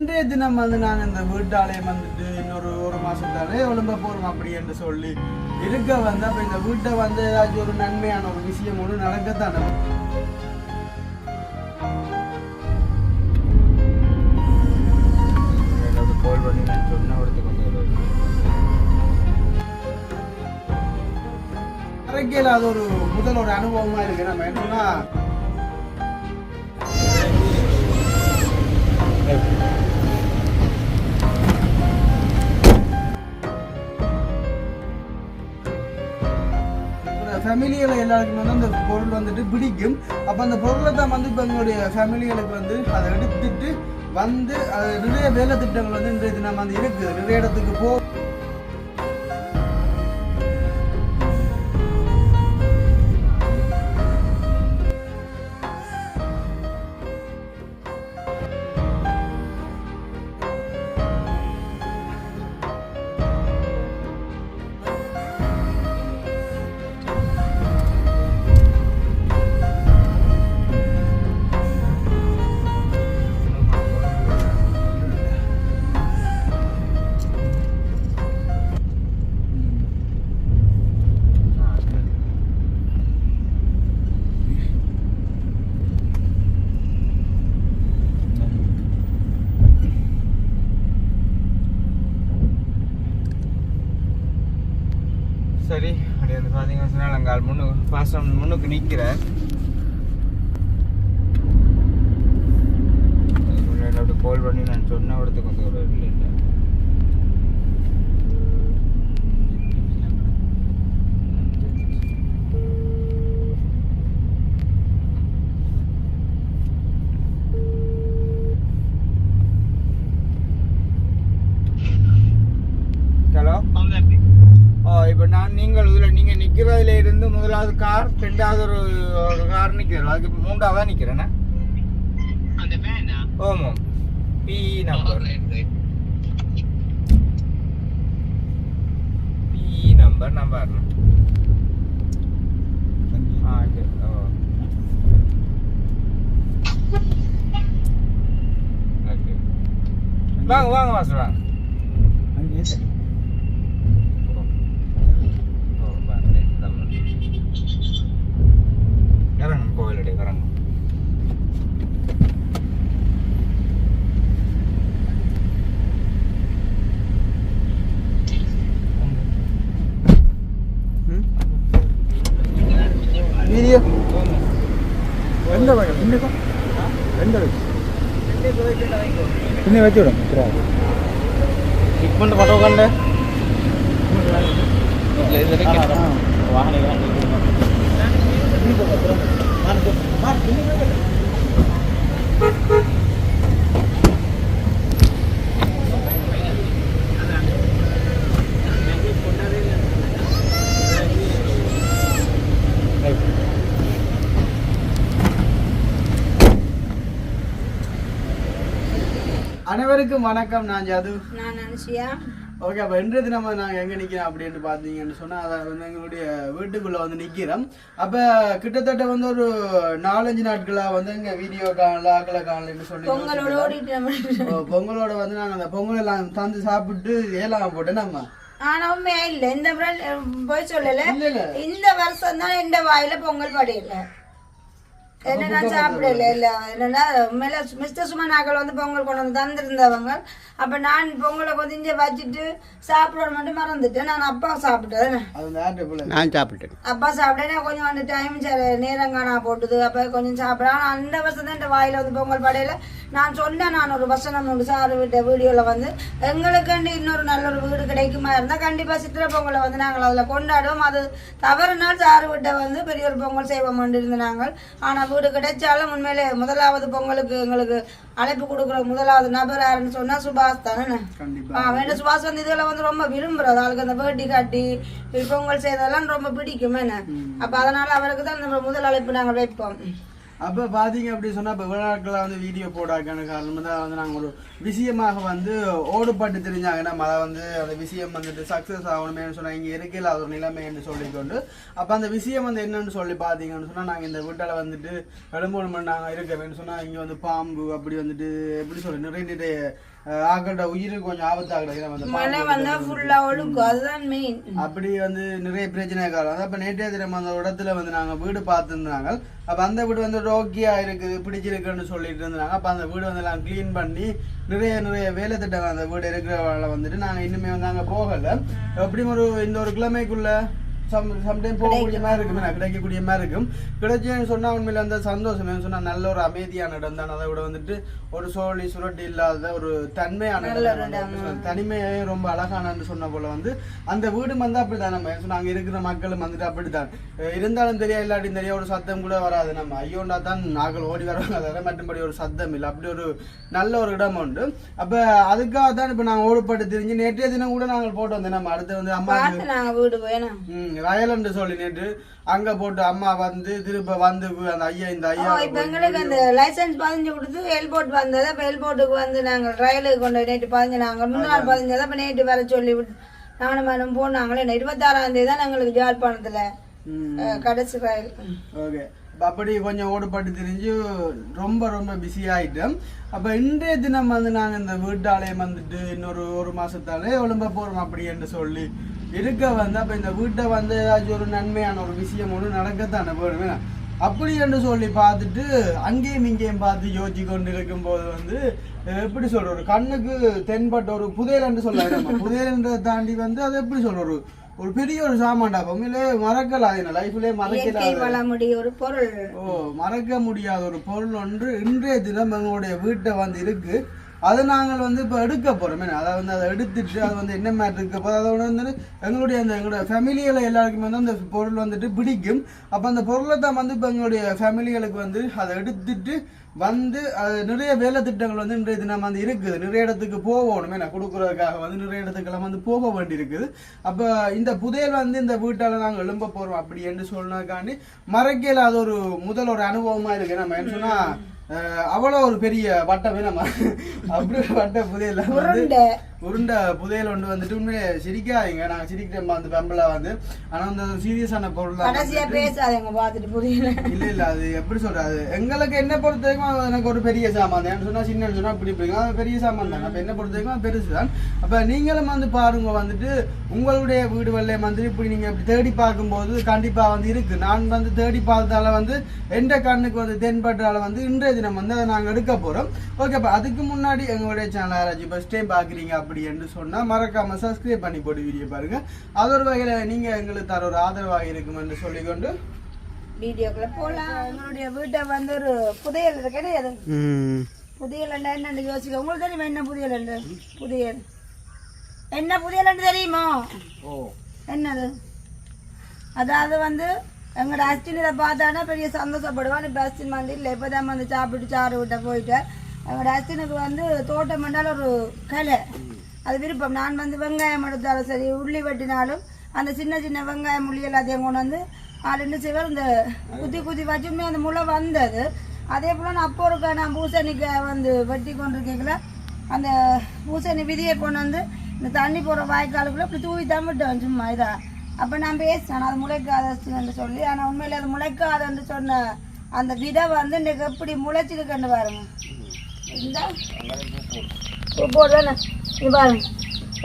இன்றைய தினம் வந்து நாங்கள் இந்த வீட்டாலயம் வந்துட்டு இன்னொரு ஒரு மாசத்தாலே ஒழும்ப போகிறோம் அப்படி என்று சொல்லி இருக்க வந்து அப்போ இந்த வீட்டை வந்து ஏதாச்சும் ஒரு நன்மையான ஒரு விஷயம் ஒன்று நடக்கத்தானே? கால் பண்ணி நான் சொன்ன ஒருத்தர் கொண்டு வருவார் இறக்கையில் அது ஒரு முதல் ஒரு அனுபவமா இருக்கு. நம்ம என்னன்னா ஃபேமிலியில் எல்லாருக்குமே வந்து அந்த பொருள் வந்துட்டு பிடிக்கும். அப்போ அந்த பொருளை தான் வந்து இப்போ எங்களுடைய ஃபேமிலிகளுக்கு வந்து அதை எடுத்துட்டு வந்து அது நிறைய வேலை திட்டங்கள் வந்து இன்றைய தினம் வந்து இருக்குது. நிறைய இடத்துக்கு போ சரி அப்படியே வந்து பார்த்தீங்கன்னா சொன்னால் நாங்கள் முன்னுக்கு ஃபாஸ்ட் முன்னுக்கு நிற்கிறேன் அப்படி கால் பண்ணி நான் சொன்ன இடத்துக்கு வந்து ஒரு இல்லை இல்லை ஹலோ ஓ இப்போ நான் நீங்கள் இதில் நீங்கள் நிற்கிறதுல இருந்து முதலாவது கார் ரெண்டாவது ஒரு ஒரு கார் நிற்கிறோம் அதுக்கு மூன்றாவதாக நிற்கிறேண்ணே ஓமம் B number B number number ஆ வாங்க வாங்க மாஸ்டர் വെച്ചുവിടും ട്രീറ്റ്മെന്റ് ഫോട്ടോ ഉണ്ട്. அனைவருக்கும் வணக்கம். நான் ஜது. நான் அனுஷியா. ஓகே அப்போ இன்றைய தினம் நாங்கள் எங்கே நிற்கிறோம் அப்படின்னு பார்த்தீங்கன்னு சொன்னால் அதை வந்து எங்களுடைய வீட்டுக்குள்ளே வந்து நிற்கிறோம் அப்போ கிட்டத்தட்ட வந்து ஒரு நாலஞ்சு நாட்களாக வந்து இங்கே வீடியோ காணல ஆக்கலை காணலன்னு சொல்லி பொங்கலோட நம்ம வந்து நாங்கள் அந்த பொங்கல் எல்லாம் தந்து சாப்பிட்டு ஏலாம் போட்டு நம்ம. ஆனா உண்மையா இல்ல. இந்த போய் சொல்லல. இந்த வருஷம் தான் இந்த வாயில பொங்கல் படையில என்ன நான் சாப்பிடல? இல்ல என்னன்னா உண்மையில மிஸ்டர் சுமன் நாங்கள் வந்து பொங்கல் கொண்டு வந்து தந்திருந்தவங்க. அப்ப நான் பொங்கலை கொஞ்சம் இங்க வச்சுட்டு சாப்பிட மட்டும் மறந்துட்டேன் நான் அப்பா சாப்பிட்டேன். நான் சாப்பிட்டேன் அப்பா சாப்பிட்டேன்னா கொஞ்சம் அந்த டைம் நேரம் காணா போட்டுது. அப்போ கொஞ்சம் சாப்பிட ஆனால் அந்த வருஷம் தான் இந்த வாயில் வந்து பொங்கல் படையில. நான் சொன்னேன் நான் ஒரு வசனம் ஒன்று சார் விட்ட வீடியோவில் வந்து எங்களுக்குண்டு இன்னொரு நல்ல ஒரு வீடு கிடைக்குமா? இருந்தால் கண்டிப்பாக சித்திரை பொங்கலை வந்து நாங்கள் அதில் கொண்டாடுவோம். அது தவறுனால் சார் விட்ட வந்து பெரிய ஒரு பொங்கல் செய்வோம் இருந்து நாங்கள் ஆனால் வீடு கிடைச்சாலும் உண்மையிலே முதலாவது பொங்கலுக்கு எங்களுக்கு அழைப்பு கொடுக்குற முதலாவது நபர் யாருன்னு சொன்னால் சுபாஷ் தானே ஆ சுபாஷ் வந்து இதில் வந்து ரொம்ப விரும்புறது. ஆளுக்கு அந்த வேட்டி காட்டி பொங்கல் செய்ததெல்லாம் ரொம்ப பிடிக்கும் என்ன அப்ப அதனால அவருக்கு தான் நம்ம முதல் அழைப்பு நாங்கள் வைப்போம். அப்போ பார்த்தீங்க அப்படி சொன்னால் இப்போ விழாக்களை வந்து வீடியோ போடாக்கான காரணம் தான் வந்து நாங்கள் ஒரு விஷயமாக வந்து ஓடுபாட்டு தெரிஞ்சாங்க நம்ம அதை வந்து அந்த விஷயம் வந்துட்டு சக்ஸஸ் ஆகணுமே சொன்னால் இங்கே இருக்கையில் அது ஒரு நிலைமைன்னு சொல்லிக்கொண்டு அப்போ அந்த விஷயம் வந்து என்னன்னு சொல்லி பார்த்தீங்கன்னு சொன்னால் நாங்கள் இந்த வீட்டில் வந்துட்டு எழும்பூர் நாங்கள் நாங்கள் இருக்கவேன்னு சொன்னால் இங்கே வந்து பாம்பு அப்படி வந்துட்டு எப்படி சொல்ல நிறைய நிறைய ஆக்கள்கிட்ட உயிருக்கு கொஞ்சம் ஆபத்தாகிட வந்து மழை வந்தா ஃபுல்லா ஒழுக்கும் அதுதான் மெயின் அப்படி வந்து நிறைய பிரச்சனை காலம் அப்போ நேற்றைய தினம் அந்த இடத்துல வந்து நாங்கள் வீடு பார்த்துருந்தாங்க. அப்போ அந்த வீடு வந்து ஓகேயா இருக்குது பிடிச்சிருக்குன்னு சொல்லிட்டு இருந்தாங்க. அப்போ அந்த வீடு வந்து எல்லாம் க்ளீன் பண்ணி நிறைய நிறைய வேலை திட்டங்கள் அந்த வீடு இருக்கிறவங்கள வந்துட்டு நாங்கள் இன்னுமே வந்து அங்கே போகலை. எப்படியும் ஒரு இந்த ஒரு கிழமைக்குள்ள சம் சம்டைம் போகக்கூடிய மாதிரி இருக்கும். எனக்கு கிடைக்கக்கூடிய மாதிரி இருக்கும். கிடைச்சேன்னு சொன்னால் உண்மையில அந்த சந்தோஷம். சொன்னால் நல்ல ஒரு அமைதியான இடம் தான். அதை விட வந்துட்டு ஒரு சோழி சுரட்டி இல்லாத ஒரு தன்மையான இடம் தான். தனிமையே ரொம்ப அழகானன்னு சொன்ன போல வந்து அந்த வீடு வந்து அப்படிதான் நம்ம சொன்னா அங்க இருக்கிற மக்களும் வந்துட்டு அப்படித்தான். இருந்தாலும் தெரியா இல்லாட்டி தெரியா ஒரு சத்தம் கூட வராது. நம்ம ஐயோண்டா தான் நாங்கள் ஓடி வருவாங்க. அதெல்லாம் மற்றும்படி ஒரு சத்தம் இல்லை. அப்படி ஒரு நல்ல ஒரு இடம் உண்டு. அப்ப அதுக்காக தான் இப்ப நாங்க ஓடுபட்டு தெரிஞ்சு நேற்றைய தினம் கூட நாங்கள் போட்டு வந்தோம். நம்ம அடுத்து வந்து அம்மா வீடு வேணும் ம் ரயலன்னு சொல்லி நேற்று அங்க போட்டு அம்மா வந்து திரும்ப வந்து அந்த ஐயா இந்த ஐயா இப்ப எங்களுக்கு அந்த லைசன்ஸ் பதிஞ்சு கொடுத்து எல்போர்ட் வந்தது அப்ப எல்போர்ட்டுக்கு வந்து நாங்க ரயிலுக்கு கொண்டு நேற்று பதிஞ்சாங்க முன்னாள் பதிஞ்சது அப்ப நேற்று வர சொல்லி விட்டு நானும் மனும் போனாங்களே. இருபத்தாறாம் தேதி தான் எங்களுக்கு ஜாழ்ப்பாணத்துல கடைசி ரயில் ஓகே. அப்படி கொஞ்சம் ஓடுபட்டு தெரிஞ்சு ரொம்ப ரொம்ப பிஸி ஆயிட்டோம். அப்போ இன்றைய தினம் வந்து நாங்கள் இந்த வீட்டாலயம் வந்துட்டு இன்னொரு ஒரு மாசத்தாலே ஒழும்ப போகிறோம் அப்படி என்று சொல்லி இருக்க வந்து அப்போ இந்த வீட்டை வந்து ஏதாச்சும் ஒரு நன்மையான ஒரு விஷயம் ஒன்று நடக்கத்தானே வேணும் அப்படி என்று சொல்லி பார்த்துட்டு அங்கேயும் இங்கேயும் பார்த்து யோசிச்சு கொண்டு இருக்கும்போது வந்து எப்படி சொல்ற ஒரு கண்ணுக்கு தென்பட்ட ஒரு புதையல் என்று சொல்ல புதையல்ன்றதை தாண்டி வந்து அது எப்படி சொல்ற ஒரு ஒரு பெரிய ஒரு சாமான்டா உண்மையிலே மறக்கல என்ன லைஃப்லயே இயற்கை மறக்கல வளமுடி ஒரு பொருள். ஓ மறக்க முடியாத ஒரு பொருள் ஒன்று இன்றைய தினம் எங்களுடைய வீட்டை வந்து இருக்கு. அதை நாங்கள் வந்து இப்போ எடுக்க போகிறோம் அதை வந்து அதை எடுத்துட்டு அது வந்து என்ன மாதிரி இருக்க? போது அதோட வந்து எங்களுடைய அந்த எங்களுடைய ஃபேமிலியில் எல்லாருக்குமே வந்து அந்த பொருள் வந்துட்டு பிடிக்கும். அப்போ அந்த பொருளை தான் வந்து இப்போ எங்களுடைய ஃபேமிலிகளுக்கு வந்து அதை எடுத்துட்டு வந்து அது நிறைய வேலை திட்டங்கள் வந்து இன்றைய தினம் வந்து இருக்குது. நிறைய இடத்துக்கு போகணுமே. நான் கொடுக்குறதுக்காக வந்து நிறைய இடத்துக்கெல்லாம் வந்து போக வேண்டி இருக்குது அப்போ இந்த புதையல் வந்து இந்த வீட்டால் நாங்கள் எழும்ப போகிறோம் அப்படி என்று சொன்னதுக்காண்டி மறைக்கையில் அது ஒரு முதல் ஒரு அனுபவமாக இருக்குது நம்ம என்ன சொன்னால் அவ்வளோ ஒரு பெரிய வட்டமே நம்ம அப்படி ஒரு வட்ட புதையல வந்து உருண்டை புதையல் ஒன்று வந்துட்டு உண்மையே சிரிக்காதீங்க. நாங்கள் சிரிக்கிறோம் அந்த பெம்பலா வந்து. ஆனால் அந்த சீரியஸான பொருள் தான் கடைசியா பேசாதீங்க பார்த்துட்டு புரியல. இல்ல இல்ல அது எப்படி சொல்றது? எங்களுக்கு என்ன பொறுத்த வரைக்கும் அது எனக்கு ஒரு பெரிய சாமான் தான். சொன்னா சின்ன சொன்னா இப்படி பிடிக்கும் அது பெரிய சாமான் தான். அப்ப என்ன பொறுத்த வரைக்கும் பெருசு தான். அப்ப நீங்களும் வந்து பாருங்க வந்துட்டு உங்களுடைய வீடுகளில் வந்து இப்படி நீங்க இப்படி தேடி பார்க்கும்போது கண்டிப்பா வந்து இருக்கு. நான் வந்து தேடி பார்த்ததால வந்து எந்த கண்ணுக்கு வந்து தென்பட்டால வந்து இன்றைய தினம் வந்து அதை நாங்க எடுக்க போறோம். ஓகே அப்ப அதுக்கு முன்னாடி எங்களுடைய சேனல் யாராச்சும் ஃபர்ஸ்ட் டைம் பாக்குறீங்க அப்படி என்று சொன்னா மறக்காம சப்ஸ்கிரைப் பண்ணி போட்டு வீடியோ பாருங்க. அது ஒரு வகையில நீங்க எங்களுக்கு தர ஒரு ஆதரவாக இருக்கும் என்று சொல்லிக்கொண்டு வீடியோக்குள்ள போலாம். உங்களுடைய வீட்டை வந்து ஒரு புதையல் இருக்கு கிடையாது புதியல் என்னன்னு யோசிக்க. உங்களுக்கு தெரியுமா என்ன புதியல் என்று? புதியல். என்ன புதியல் தெரியுமா? ஓ. என்னது? அதாவது வந்து எங்களோட அஸ்டின் இதை பார்த்தானா பெரிய சந்தோஷப்படுவான். இப்போ அஸ்டின் வந்து இல்லை இப்போ தான் வந்து சாப்பிட்டு சாறு விட்ட போயிட்டு எங்களோட அஸ்டினுக்கு வந்து தோட்டம் பண்ணால் ஒரு கலை. அது விருப்பம். நான் வந்து வெங்காயம் எடுத்தாலும் சரி உள்ளி வெட்டினாலும் அந்த சின்ன சின்ன வெங்காயம் உள்ளி எல்லாத்தையும் கொண்டு வந்து என்ன செய்வார் இந்த குத்தி குத்தி வச்சுமே அந்த முளை வந்தது. அதே போல் நான் அப்போ இருக்க நான் பூசணிக்காய் வந்து வெட்டி கொண்டிருக்கீங்கள அந்த பூசணி விதியை கொண்டு வந்து இந்த தண்ணி போகிற வாய்க்காலுக்குள்ள இப்படி தூவி தான் விட்டேன் சும்மா இதா. அப்போ நான் பேசினேன் அது முளைக்காதன்னு சொல்லி. ஆனால் உண்மையில அது முளைக்காதுன்னு சொன்ன அந்த விதை வந்து இன்றைக்கு எப்படி முளைச்சிருக்குன்னு பாருங்க. இந்த. பூ பாருங்க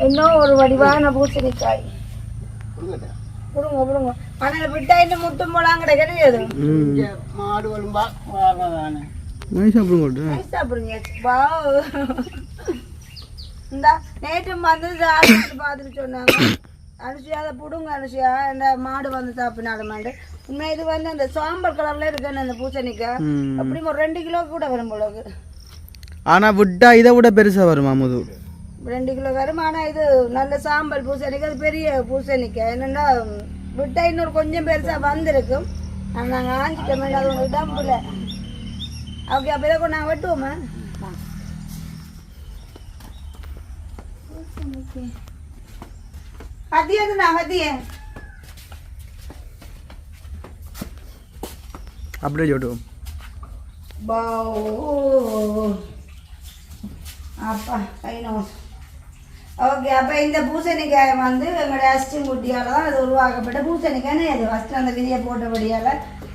இன்னும் ஒரு வடிவான பூசணிக்காய் விடுங்க விடுங்க ஆனால் விட்டா இன்னும் முட்டும் போலாம் மாடு வலும்பா நைஸ் சாப்பிடுங்க இந்த நேற்று வந்து பார்த்துட்டு சொன்னாங்க. அனுஷியா அதை பிடுங்க அனுஷியா. இந்த மாடு வந்து சாப்பினாலுமாண்டு உண்மை இது வந்து அந்த சாம்பல் கலர்ல இருக்குன்னு அந்த பூசணிக்காய் அப்படியும் ஒரு ரெண்டு கிலோ கூட வரும் போல இருக்கு. ஆனால் விட்டா இதை விட பெருசாக வருமா முது? ரெண்டு கிலோ வரும் ஆனால் இது நல்ல சாம்பல் பூசணிக்காய் அது பெரிய பூசணிக்காய். என்னன்னா விட்டா இன்னொரு கொஞ்சம் பெருசா வந்திருக்கும் ஆனால் நாங்கள் ஆஞ்சிட்டோமே அது உங்களுக்கு டம்பில். ஓகே அப்போ இதை நாங்கள் வெட்டுவோமா? நான் மதியம் அப்படியே சொல்லுவோம் பாவ் அப்பா கை நோஸ். ஓகே அப்போ இந்த பூசணிக்காய் வந்து எங்களுடைய அஸ்டிங்குட்டியால் தான் அது உருவாக்கப்பட்ட பூசணிக்காய்னு அது ஃபஸ்ட்டு அந்த விதியை போட்டபடியால்.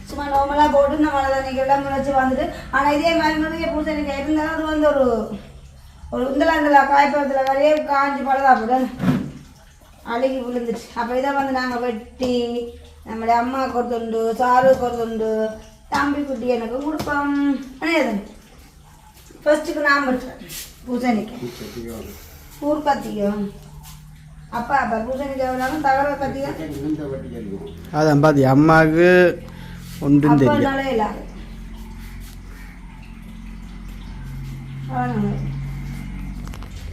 சும்மா நார்மலாக போட்டு நம்ம மழை தண்ணிக்கெல்லாம் முளைச்சி வந்துட்டு ஆனால் இதே மாதிரி நிறைய பூசணிக்காய் இருந்தாலும் அது வந்து ஒரு ஒரு உந்தலாந்தலா காய்ப்பழத்தில் வரையே காஞ்சி பழதா போட அழுகி விழுந்துச்சு அப்போ இதை வந்து நாங்கள் வெட்டி நம்மளுடைய அம்மாவுக்கு கொடுத்துண்டு சாரு சாருக்கு தம்பி குட்டி எனக்கு கொடுப்போம். என்ன ஃபஸ்ட்டுக்கு நான் பூசணிக்காய். ஊர் கத்திக்கும் அப்பா அப்பா பூசணிக்காய் வேணாலும் தகர கத்திக்கும் அதான் பாத்தி அம்மாவுக்கு ஒன்றும் தெரியும்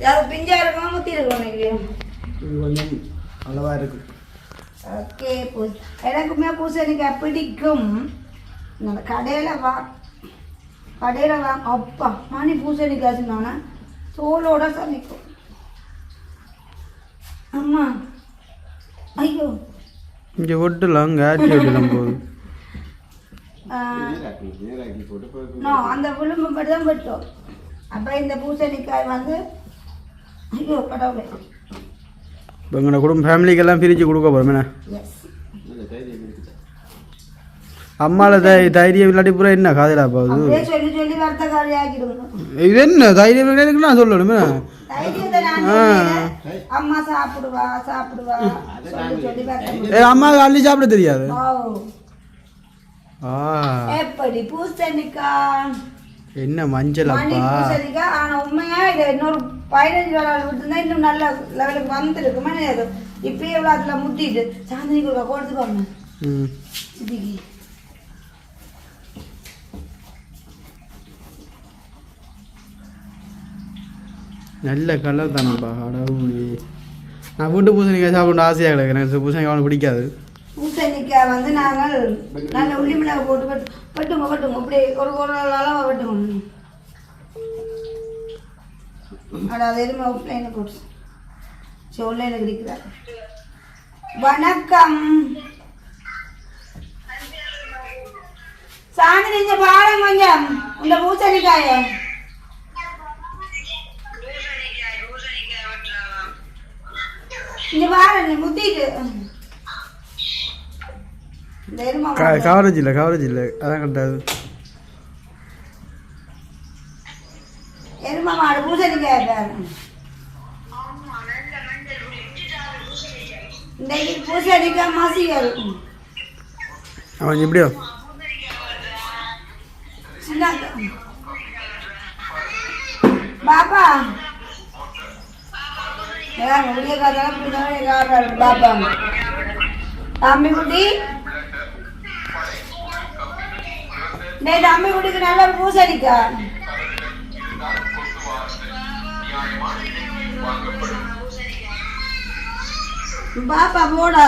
யாரும் பிஞ்சா இருக்கணும் முத்தி இது கொஞ்சம் அளவாக இருக்கு. ஓகே பூ எனக்குமே பூசணிக்காய் பிடிக்கும். நான் கடையில் வா கடையில் வா அப்பா மணி பூசணிக்காய் சொன்னானே தோலோட சமைக்கும். அம்மா. ஐயோ. இங்கே ஒட்டலாம் இங்கே ஆட்டி ஒட்டலாம் போகுது அந்த விளிம்பு மட்டும் தான் வெட்டோம் அப்போ இந்த பூசணிக்காய் வந்து ஐயோ கடவுளே. இப்போ எங்களோட குடும்ப ஃபேமிலிக்கெல்லாம் பிரித்து கொடுக்க போகிறோம் அம்மாவில் தை தைரியம் இல்லாட்டி பூரா என்ன காதலா போகுது? இது என்ன தைரியம் நான் சொல்லணுமே. அம்மா சாப்பிடுவா சாப்பிடுவா. அள்ளி சாப்பிட தெரியாது. எப்படி பூசணிக்காய் என்ன மஞ்சளப்பா பூசணிக்காய் ஆனா உண்மையா இது இன்னொரு பதினஞ்சு வேளாள் விட்டுருந்தா இன்னும் நல்ல லெவலுக்கு வந்துருக்கு மணி அது இப்பயே இவ்வளோ அதில் முட்டிட்டு சாந்தினி கொடுக்க கொடுத்து பாருங்க நல்ல கலர் தானப்பா அடவுளி நான் வீட்டு பூசணிக்காய் சாப்பிட ஆசையாக கிடக்கு எனக்கு பூசணிக்காய் அவனுக்கு பிடிக்காது பூசணிக்காய் வந்து நாங்கள் நல்ல உள்ளி மிளகாய் போட்டு வெட்டு வெட்டுங்க வெட்டுங்க இப்படி ஒரு ஒரு அளவு வெட்டுங்க எதுவுமே போட்டு சரி ஆன்லைனில் வணக்கம் சாந்தி நீங்க பாருங்க கொஞ்சம் இந்த பூசணிக்காய இங்க பாரு நீ முத்திட்டு இந்த எருமை க மாடு. கவரேஜ் இல்லை கவரேஜ் இல்லை அதான் கட்டாது எருமை மாடு பூசணிக்காய் பாரு இன்னைக்கு பூசணிக்காய் மசிகள் அவன் எப்படியோ சின்ன பாப்பா ஏன் வெளியே காத்தாலும் பின்னாடி காட்டுறாரு பாப்பா தம்பி குட்டி. டேய் தம்பி குட்டிக்கு நல்ல ஒரு பாப்பா போடா.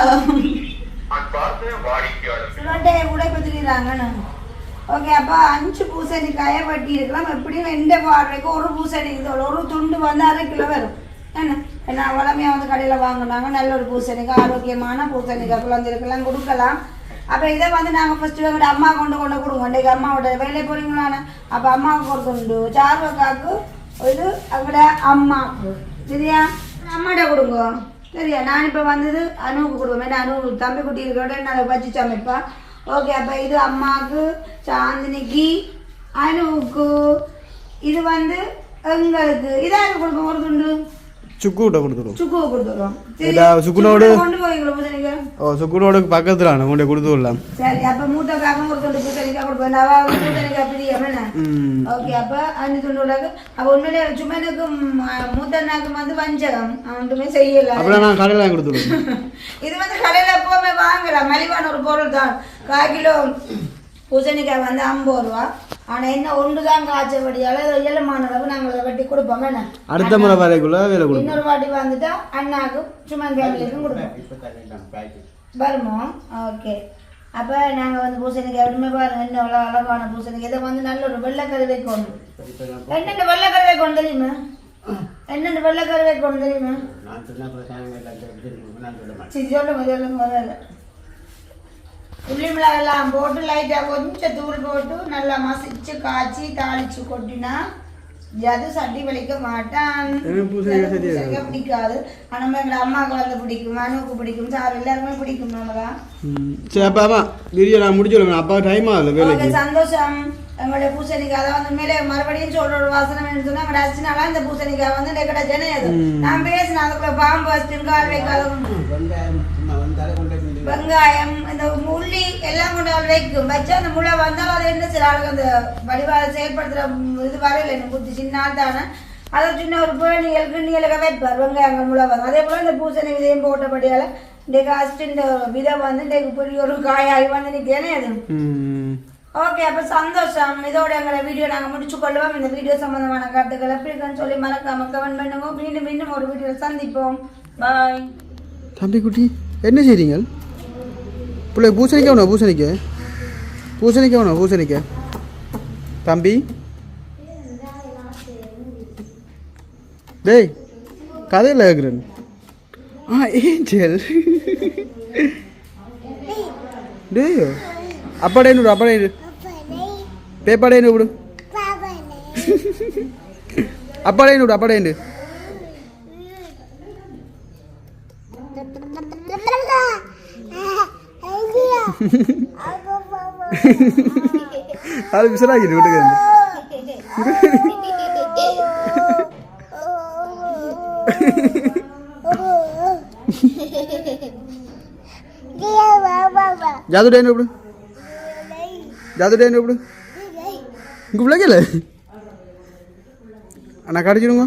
சுரண்டையை கூட கொடுத்துக்கிறாங்கன்னு ஓகே அப்போ அஞ்சு பூசணிக்காயை வட்டி இருக்கலாம். எப்படியும் எந்த வாடகைக்கு ஒரு பூசணி இதோட ஒரு துண்டு வந்து அரை கிலோ வரும். என்ன? ஏன்னா வந்து கடையில் வாங்கினாங்க. நல்ல ஒரு பூசணிக்காய் ஆரோக்கியமான பூசணிக்காய் குழந்தைகளுக்கெல்லாம் கொடுக்கலாம். அப்போ இதை வந்து நாங்கள் ஃபஸ்ட்டு எங்கள்கிட்ட அம்மா கொண்டு கொண்டு கொடுங்க. இன்றைக்கு அம்மாவோட வெளியே போகிறீங்களாண்ணே அப்போ அம்மாவுக்கு ஒரு துண்டு சார்வக்காக்கு இது அவங்களோட அம்மாவுக்கு சரியா? அம்மாட்ட கொடுங்க. சரியா? நான் இப்போ வந்தது அனுவுக்கு கொடுப்பேன் ஏன்னா அனு தம்பி குட்டி இருக்கிறோட நான் வச்சு சமைப்பா. ஓகே அப்போ இது அம்மாவுக்கு சாந்தினிக்கு அனுவுக்கு. இது வந்து எங்களுக்கு. இதாக கொடுப்போம் ஒரு துண்டு. சுக்கு விட்ட கொடுத்துருவோம் சுக்குவை கொடுத்துருவோம் சரி, இதா, சுக்குனோடு- ஓ சுக்குனோட பக்கத்தில் நான் கொண்டு கொடுத்து விடலாம் சரி அப்போ மூட்டைக்காக ஒரு துண்டு பூசணிக்காய் கொடுப்பேன் அவ பூசணிக்காய் பிரியம் என்ன ம் ஓகே அப்போ அஞ்சு துண்டு உலக அப்போ உண்மையிலே சும்மா எனக்கு மூத்தண்ணாக்கு வந்து வஞ்சகம் ஒன்றுமே செய்யலை அப்புறம் நான் கடையில் வாங்கி கொடுத்துருவேன் இது வந்து கடையில் எப்போவுமே வாங்கலாம் மலிவான ஒரு பொருள் தான் கால் கிலோ பூசணிக்காய் வந்து ஐம்பது ரூபா. ஆனால் என்ன ஒன்று தான் காய்ச்சபடியால் இயலமான அளவு நாங்கள் அதை வெட்டி கொடுப்போம். என்ன? அடுத்த முறை வரைக்குள்ள வேலை கொடுப்போம். இன்னொரு வாட்டி வந்துட்டா அண்ணாக்கும் சும்மா ஃபேமிலிக்கும் கொடுப்போம். வருமோ? ஓகே. அப்போ நாங்கள் வந்து பூசணிக்காய் எப்படிமே பாருங்க. என்ன அவ்வளோ அழகான பூசணிக்காய். இதை வந்து நல்ல ஒரு வெள்ளைக்கறி வைக்கணும் என்னென்ன வெள்ளைக்கறி வைக்கணும் தெரியுமா? என்னென்ன வெள்ளைக்கறி வைக்கணும் தெரியுமா? சொல்லுங்க சொல்லுங்க முதல்ல. உள்ளி மிளகெல்லாம் போட்டு லைட்டாக கொஞ்சம் தூள் போட்டு நல்லா மசிச்சு காய்ச்சி தாளிச்சு கொட்டினா அது சட்டி வலிக்க மாட்டான். பிடிக்காது. ஆனா எங்க அம்மாவுக்கு வந்து பிடிக்கும் மனுவுக்கு பிடிக்கும் சார் எல்லாருமே பிடிக்கும் நம்மதான் சரி அப்பா அம்மா நான் முடிச்சு அப்பா டைம் ஆகல வேலைக்கு. சந்தோஷம். எங்களுடைய பூசணிக்காய் அதான் வந்து மேலே மறுபடியும் சொல்ற ஒரு வாசனை வேணும்னு சொன்னா எங்களோட அர்ச்சனால இந்த பூசணிக்காய் வந்து எங்கட ஜனையது நான் பேசினேன் அதுக்குள்ள பாம்பு வச்சு கால் வைக்காத. வெங்காயம் இந்த உள்ளி எல்லாம் கொண்டு வைக்கும். வச்சு அந்த முளை வந்தால் அதை என்ன சில ஆளுக்கு அந்த வடிவாக செயல்படுத்துற இது வரையில எனக்கு புத்தி சின்ன தானே. அதை சின்ன ஒரு பேணிகள் கிண்ணிகளுக்கு வைப்பார். வெங்காயங்கள் முளை வந்து. அதே போல இந்த பூசணி விதையும் போட்டபடியால இன்றைக்கு ஃபஸ்ட்டு இந்த விதை வந்து இன்றைக்கு பெரிய ஒரு காயாகி வந்து நிற்கிறேனே அது. ஓகே அப்போ சந்தோஷம். இதோட எங்களை வீடியோ நாங்கள் முடிச்சு கொள்ளுவோம். இந்த வீடியோ சம்பந்தமான கருத்துக்கள் எப்படி இருக்குன்னு சொல்லி மறக்காம கமெண்ட் பண்ணுங்க. மீண்டும் மீண்டும் ஒரு வீடியோவில் சந்திப்போம். பாய் தம்பி குட்டி என்ன செய்றீங்க பிள்ளை பூசணிக்க வேணும் பூசணிக்க பூசணிக்க வேணும் பூசணிக்க தம்பி. டேய் கதையில் கேட்குறேன் ஆ ஏஞ்சல். டேய் அப்பாடே நூறு அப்பாடே பேப்பாடே நூறு அப்பாடே. நூறு அப்பாடே അത് വിശദമാക്കി കൂട്ടുകാരൻ ജാതു ഡേനു ഇവിടെ ജാതു ഡേനു ഇവിടെ ഇങ്ങ വിളിക്കല്ലേ? അണ കാണിച്ചിരുങ്ങോ